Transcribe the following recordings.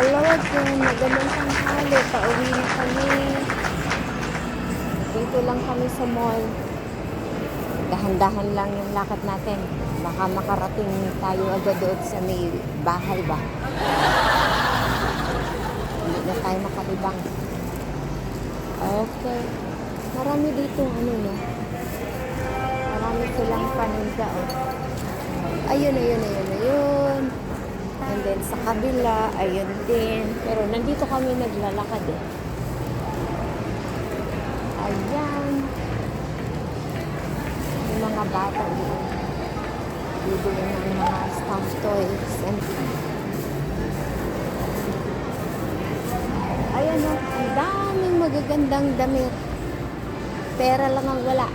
Kalawag yung magandang tanghali. Pauwi na kami. Dito lang kami sa mall. Dahan-dahan lang yung lakad natin. Baka makarating tayo agad doon sa may bahay ba. Hindi na tayo makalibang. Okay. Marami dito ano no. Marami silang paninda oh. Ayun, ayun, ayun, ayun. Then sa kabila, ayun din. Pero nandito kami naglalakad eh. Ayan. May mga bata doon. Bibili ng mga stuffed toys. And Ayan o, ang daming magagandang damit. Pera lang ang wala.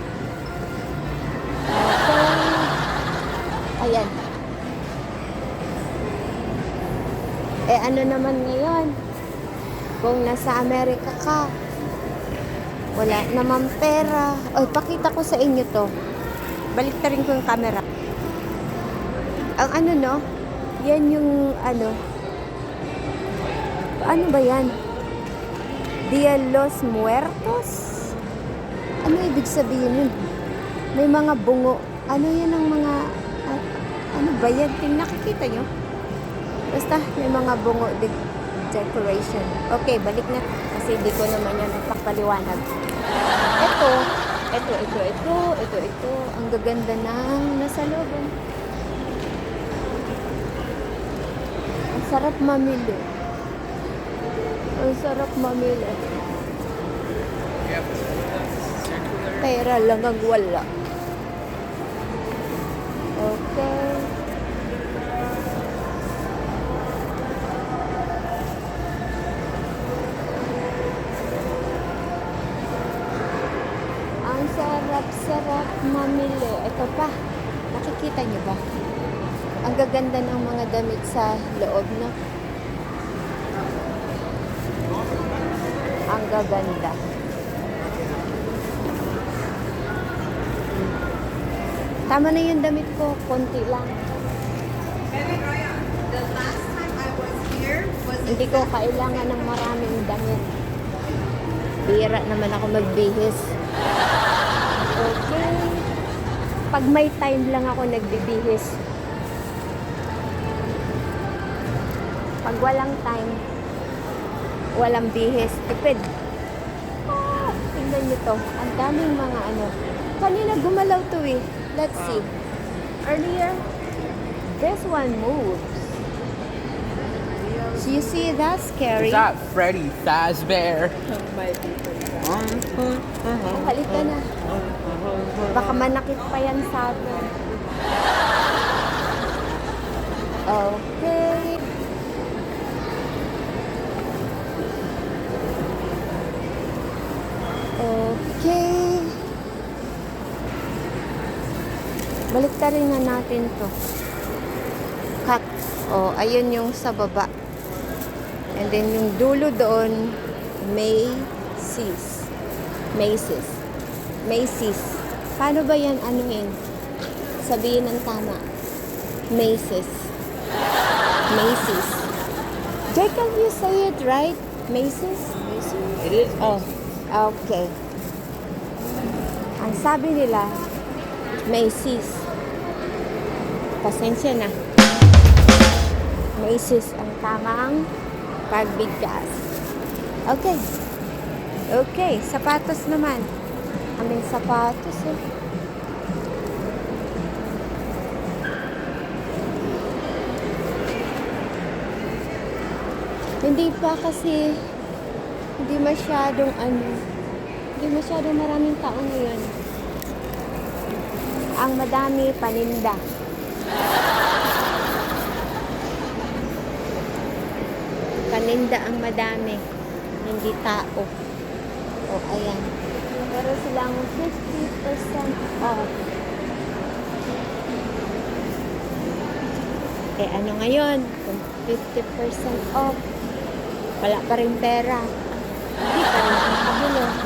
Okay. Ayan. Eh ano naman ngayon? Kung nasa Amerika ka, wala naman pera. Oy, pakita ko sa inyo to. Balik rin ko yung camera. Ang ano no? Yan yung ano. Ano ba yan? Dia los Muertos? Ano ibig sabihin yun? May mga bungo. Ano yan ang mga... ano ba yan? Ting nakikita nyo? Basta may mga bungo de- decoration. Okay, balik na. Kasi hindi ko naman yan nagpapaliwanag. Ito, ito, ito, ito, ito, ito. Ang gaganda ng nasa loob. oh. Ang sarap mamili. Ang sarap mamili. Pera lang ang wala. Okay. Ang sarap-sarap mamili. Ito pa. Nakikita niyo ba? Ang gaganda ng mga damit sa loob, no? Ang gaganda. Tama na yung damit ko. Konti lang. Hindi ko kailangan ng maraming damit. Bira naman ako magbihis. Pag may time lang ako nagbibihis. Pag walang time, walang bihis. Tipid. Ah, tingnan nyo to. Ang daming mga ano. Kanina gumalaw to eh. Let's see. Earlier, this one moves. So you see that scary? Is that Freddy Fazbear? Oh, halika na. Baka manakit pa yan sa atin. Okay. Okay. Baliktarin nga natin to. Cut. Oh, ayun yung sa baba. And then yung dulo doon, Macy's. Macy's. Macy's. Paano ba yan anuhin? Sabihin ng tama. Macy's. Macy's. Jay, can you say it right? Macy's? It is. Oh, okay. Ang sabi nila, Macy's. Pasensya na. Macy's ang tamang pagbigkas. Okay. Okay, sapatos naman. Aming sapatos eh. Hindi pa kasi hindi masyadong ano, hindi masyadong maraming tao ngayon. Ang madami paninda. Paninda ang madami, hindi tao. O, ayan. Pero silang 50% off. Eh, ano ngayon? Kung 50% off, wala pa rin pera. Hindi pa rin makakabili.